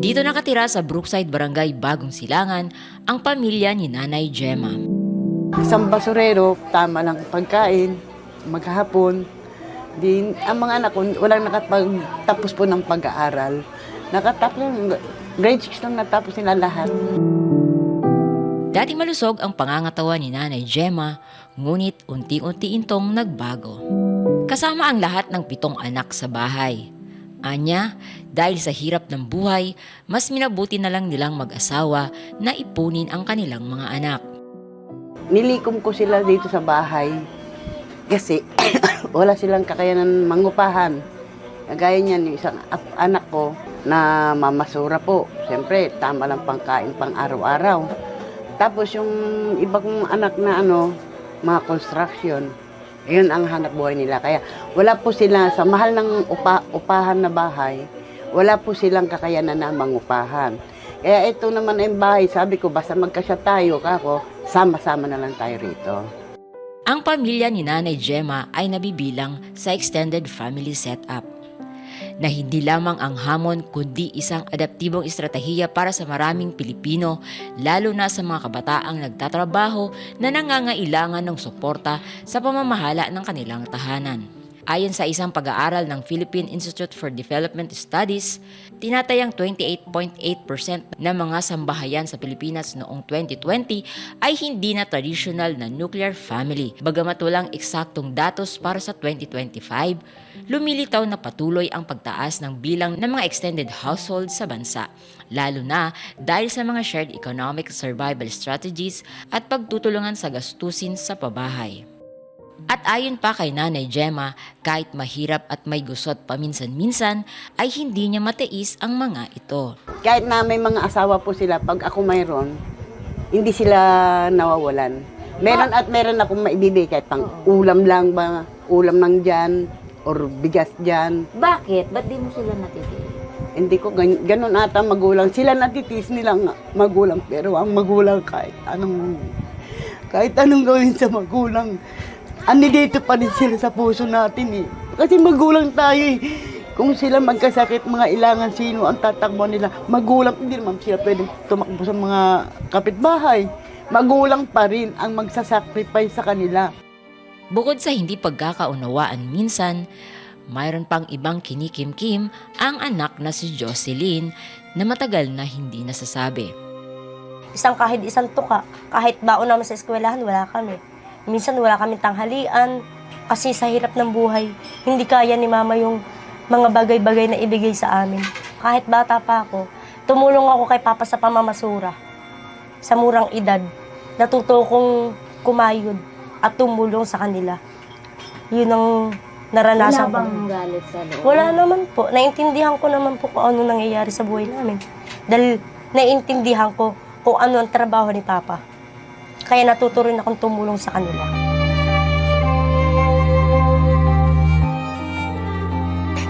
Dito nakatira sa Brookside Barangay Bagong Silangan ang pamilya ni Nanay Gemma. Isang basurero, tama lang pagkain, maghapon. Di, ang mga anak ko, walang nakapagtapos po ng pag-aaral. Nakatapos, grade 6 lang natapos nila lahat. Dati malusog ang pangangatawan ni Nanay Gemma, ngunit unti-unti itong nagbago. Kasama ang lahat ng pitong anak sa bahay. Anya, dahil sa hirap ng buhay, mas minabuti na lang nilang mag-asawa na ipunin ang kanilang mga anak. Nilikom ko sila dito sa bahay kasi wala silang kakayanan mangupahan. Kagaya niyan, yung isang anak ko na mamasura po. Siyempre, tama lang pangkain pang araw-araw. Tapos yung iba kong anak na ano, mga construction, yun ang hanap buhay nila. Kaya wala po sila, sa mahal ng upa, upahan na bahay, wala po silang kakayanan na mangupahan. Kaya ito naman ang bahay, sabi ko, basta magkasya tayo, kako, sama-sama na lang tayo rito. Ang pamilya ni Nanay Gemma ay nabibilang sa extended family setup na hindi lamang ang hamon kundi isang adaptibong estratehiya para sa maraming Pilipino lalo na sa mga kabataang nagtatrabaho na nangangailangan ng suporta sa pamamahala ng kanilang tahanan. Ayon sa isang pag-aaral ng Philippine Institute for Development Studies, tinatayang 28.8% ng mga sambahayan sa Pilipinas noong 2020 ay hindi na traditional na nuclear family. Bagamat walang eksaktong datos para sa 2025, lumilitaw na patuloy ang pagtaas ng bilang ng mga extended households sa bansa, lalo na dahil sa mga shared economic survival strategies at pagtutulungan sa gastusin sa pabahay. At ayon pa kay Nanay Gemma, kahit mahirap at may gusot paminsan-minsan, ay hindi niya matiis ang mga ito. Kahit na may mga asawa po sila, pag ako mayroon, hindi sila nawawalan. Meron at meron akong maibibigay kahit pang ulam lang ba, ulam lang dyan, or bigas dyan. Bakit? Ba't di mo sila natitiis? Hindi ko, gan- ganun ata magulang. Sila natitis nilang magulang, pero ang magulang kahit anong, kahit anong gawin sa magulang, ani dito pa rin sila sa puso natin eh. Kasi magulang tayo eh. Kung sila magkasakit, mga ilangan, sino ang tatakbo nila? Magulang, hindi naman sila pwedeng tumakbo sa mga kapitbahay. Magulang pa rin ang magsasacrifice sa kanila. Bukod sa hindi pagkakaunawaan minsan, mayroon pang ibang kinikimkim ang anak na si Jocelyn na matagal na hindi nasasabi. Isang kahit isang tuka, kahit baon naman sa eskwelahan, wala kami. Minsan wala kami tanghalian, kasi sa hirap ng buhay, hindi kaya ni mama yung mga bagay-bagay na ibigay sa amin. Kahit bata pa ako, tumulong ako kay papa sa pamamasura. Sa murang edad, natuto kong kumayod at tumulong sa kanila. Yun ang Wala naranasan ko. bang galit sa loob? Wala naman po. Naintindihan ko naman po kung ano nangyayari sa buhay namin. Dahil naintindihan ko kung ano ang trabaho ni Papa. Kaya natuto rin akong tumulong sa kanila.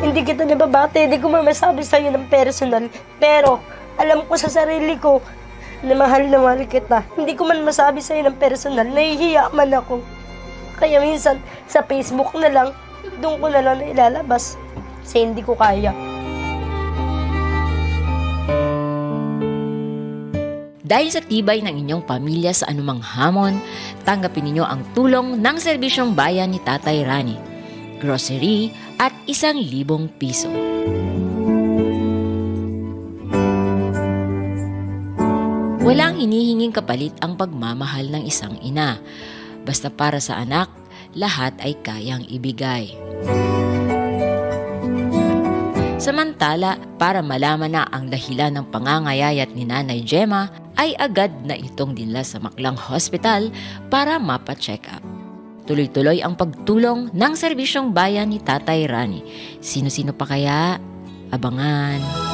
Hindi kita nababate, hindi ko mamasabi sa'yo ng personal. Pero, alam ko sa sarili ko na mahal na mahal kita. Hindi ko man masabi sa'yo ng personal, nahihiya man ako. Kaya minsan, sa Facebook na lang, doon ko na lang na ilalabas. Kasi hindi ko kaya. Dahil sa tibay ng inyong pamilya sa anumang hamon, tanggapin ninyo ang tulong ng serbisyong bayan ni Tatay Rani, grocery at isang libong piso. Walang hinihinging kapalit ang pagmamahal ng isang ina. Basta para sa anak, lahat ay kayang ibigay. Samantala, para malaman na ang dahilan ng pangangayayat ni Nanay Gemma, ay agad na itong dinla sa Maklang Hospital para mapacheck up. Tuloy-tuloy ang pagtulong ng serbisyong bayan ni Tatay Rani. Sino-sino pa kaya? Abangan.